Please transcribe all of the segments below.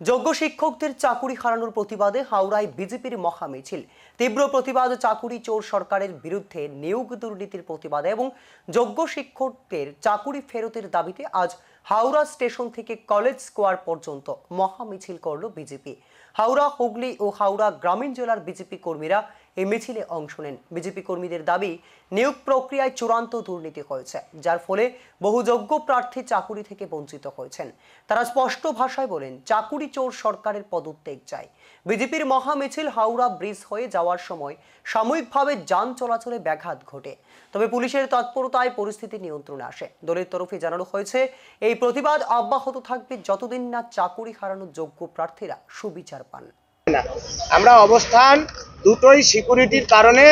যোগ্য শিক্ষকদের চাকুরি হারানোর প্রতিবাদে হাওড়ায় বিজেপির মহামিছিল। তীব্র প্রতিবাদ, চাকুরি চোর সরকারের বিরুদ্ধে নিয়োগ দুর্নীতির প্রতিবাদে এবং যোগ্য শিক্ষকদের চাকুরি ফেরতের দাবিতে আজ হাওড়া স্টেশন থেকে কলেজ স্কোয়ার পর্যন্ত মহা মিছিল করল বিজেপি। হাওড়া, হুগলি ও হাওড়া গ্রামীণ জেলার বিজেপি কর্মীরা এই মিছিলে অংশ নেন বিজেপি কর্মীদের দাবি, নিয়োগ প্রক্রিয়ায় চূড়ান্ত দুর্নীতি হয়েছে, যার ফলে বহু যোগ্য প্রার্থী চাকুরি থেকে বঞ্চিত হয়েছেন। তারা স্পষ্ট ভাষায় বলেন, চাকুরি চোর সরকারের পদত্যাগ চাই। বিজেপির মহামিছিল হাওড়া ব্রিজ হয়ে যাওয়ার সময় সাময়িকভাবে যান চলাচলে ব্যাঘাত ঘটে। তবে পুলিশের তৎপরতায় পরিস্থিতি নিয়ন্ত্রণে আসে। দলের তরফে জানানো হয়েছে, এই প্রতিবাদ অব্যাহত থাকবে যতদিন না চাকুরি হারানোর যোগ্য প্রার্থীরা সুবিচার পান। আমরা অবস্থান দুটোই সিকিউরিটির কারণে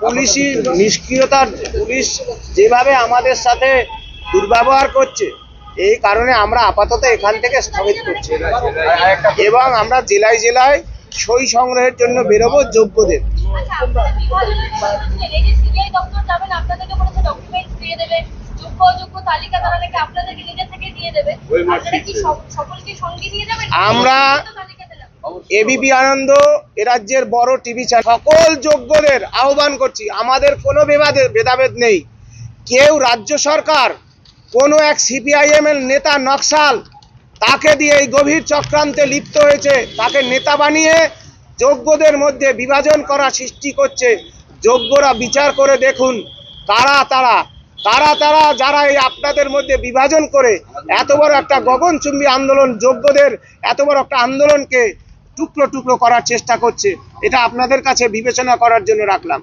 পুলিশি নিষ্ক্রিয়তার পুলিশ যেভাবে আমাদের সাথে দুর্ব্যবহার করছে এই কারণে আমরা আপাতত এখান থেকে স্থগিত করছি। এবং আমরা জেলায় জেলায় সই সংগ্রহের জন্য বেরোবো যোগ্যদের। আচ্ছা আমরা- এবিপি আনন্দ, এ রাজ্যের বড় টিভি চ্যানেল। সকল যোগ্যদের আহ্বান করছি, আমাদের কোনো ভেদাভেদ ভেদাভেদ নেই। কেউ রাজ্য সরকার, কোনো এক সিপিআইএম এর নেতা নকশাল, তাকে দিয়ে এই গভীর চক্রান্তে লিপ্ত হয়েছে। তাকে নেতা বানিয়ে যোগ্যদের মধ্যে বিভাজন করা সৃষ্টি করছে। যোগ্যরা বিচার করে দেখুন কারা তারা তারা তারা যারা এই আপনাদের মধ্যে বিভাজন করে, এত বড় একটা গগনচুম্বী আন্দোলন যোগ্যদের, এত বড় একটা আন্দোলনকে টুকরো টুকরো করার চেষ্টা করছে। এটা আপনাদের কাছে বিবেচনা করার জন্য রাখলাম।